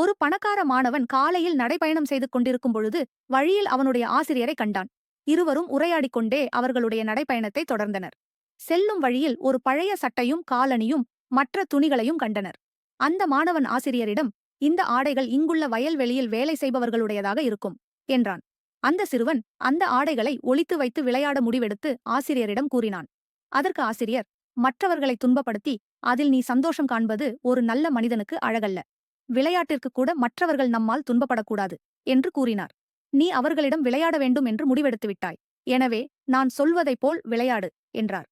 ஒரு பணக்கார மாணவன் காலையில் நடைபயணம் செய்து கொண்டிருக்கும் பொழுது வழியில் அவனுடைய ஆசிரியரை கண்டான். இருவரும் உரையாடிக் கொண்டே அவர்களுடைய நடைப்பயணத்தை தொடர்ந்தனர். செல்லும் வழியில் ஒரு பழைய சட்டையும் காலணியும் மற்ற துணிகளையும் கண்டனர். அந்த மாணவன் ஆசிரியரிடம் இந்த ஆடைகள் இங்குள்ள வயல்வெளியில் வேலை செய்பவர்களுடையதாக இருக்கும் என்றான். அந்த சிறுவன் அந்த ஆடைகளை ஒளித்து வைத்து விளையாட முடிவெடுத்து ஆசிரியரிடம் கூறினான். அதற்கு ஆசிரியர் மற்றவர்களை துன்பப்படுத்தி அதில் நீ சந்தோஷம் காண்பது ஒரு நல்ல மனிதனுக்கு அழகல்ல. விளையாட்டிற்கு கூட மற்றவர்கள் நம்மால் துன்பப்படக்கூடாது என்று கூறினார். நீ அவர்களிடம் விளையாட வேண்டும் என்று முடிவெடுத்து விட்டாய். எனவே நான் சொல்வதைப் போல் விளையாடு என்றார்.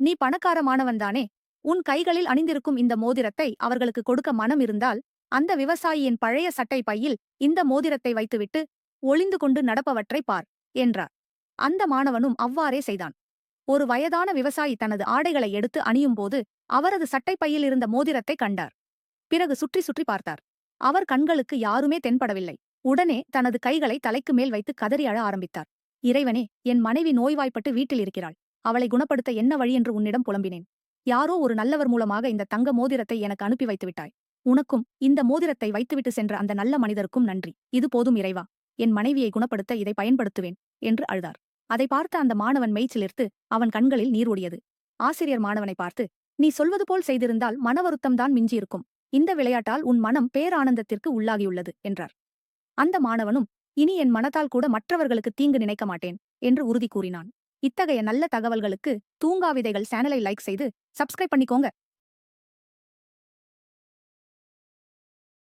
நீ பணக்காரமானவன்தானே. உன் கைகளில் அணிந்திருக்கும் இந்த மோதிரத்தை அவர்களுக்கு கொடுக்க மனம் இருந்தால் அந்த விவசாயியின் பழைய சட்டை பையில் இந்த மோதிரத்தை வைத்துவிட்டு ஒளிந்து கொண்டு நடப்பவற்றை பார் என்றார். அந்த மாணவனும் அவ்வாறே செய்தான். ஒரு வயதான விவசாயி தனது ஆடைகளை எடுத்து அணியும்போது அவரது சட்டைப்பையில் இருந்த மோதிரத்தை கண்டார். பிறகு சுற்றி சுற்றி பார்த்தார். அவர் கண்களுக்கு யாருமே தென்படவில்லை. உடனே தனது கைகளை தலைக்கு மேல் வைத்து கதறி அழ ஆரம்பித்தார். இறைவனே என் மனைவி நோய்வாய்ப்பட்டு வீட்டில் இருக்கிறாள். அவளை குணப்படுத்த என்ன வழி என்று உன்னிடம் புலம்பினேன். யாரோ ஒரு நல்லவர் மூலமாக இந்த தங்க மோதிரத்தை எனக்கு அனுப்பி வைத்துவிட்டாய் உனக்கும் இந்த மோதிரத்தை வைத்துவிட்டு சென்ற அந்த நல்ல மனிதருக்கும் நன்றி. இது போதும் இறைவா. என் மனைவியை குணப்படுத்த இதை பயன்படுத்துவேன் என்று அழுதார். அதை பார்த்த அந்த மாணவன் மெய்ச்சிலிர்த்து அவன் கண்களில் நீர் ஓடியது. ஆசிரியர் மாணவனை பார்த்து நீ சொல்வது போல் செய்திருந்தால் மன வருத்தம்தான் மிஞ்சியிருக்கும். இந்த விளையாட்டால் உன் மனம் பேரானந்தத்திற்கு உள்ளாகியுள்ளது என்றார். அந்த மாணவனும் இனி என் மனத்தால் கூட மற்றவர்களுக்கு தீங்கு நினைக்க மாட்டேன் என்று உறுதி கூறினான். இத்தகைய நல்ல தகவல்களுக்கு தூங்காவிதைகள் சேனலை லைக் செய்து சப்ஸ்கிரைப் பண்ணிக்கோங்க.